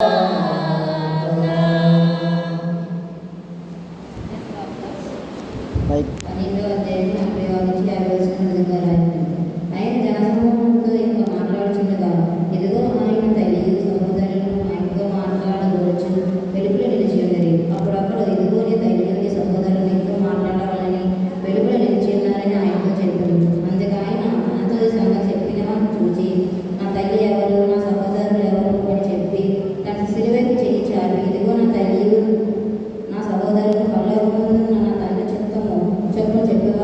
はい。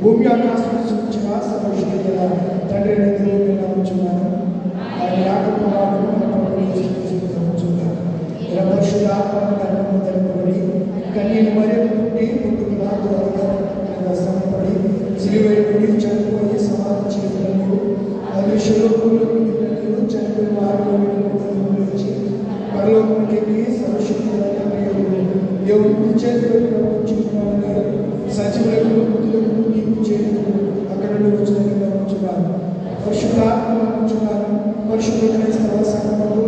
భూమి ఆకాశం సూచించిన సర్వశక్తుల తండ్రి నిధులు నమ్ముచున్నాను ఆయన రాకపోవడం మన నమ్ముచున్నాను ఇలా కన్యను మరియు పుట్టి పుట్టుకు ద్వారా సమపడి సిలువైపడి చనిపోయి సమాధి చేయబడినను మనుషులు సచివులకు బుద్ధులకు నీకు చేయలేదు అక్కడ వచ్చినని గమనించున్నాను పరిశుద్ధాత్మ నమ్ముచున్నాను పరిశుద్ధ క్రైస్తవ సంఘములు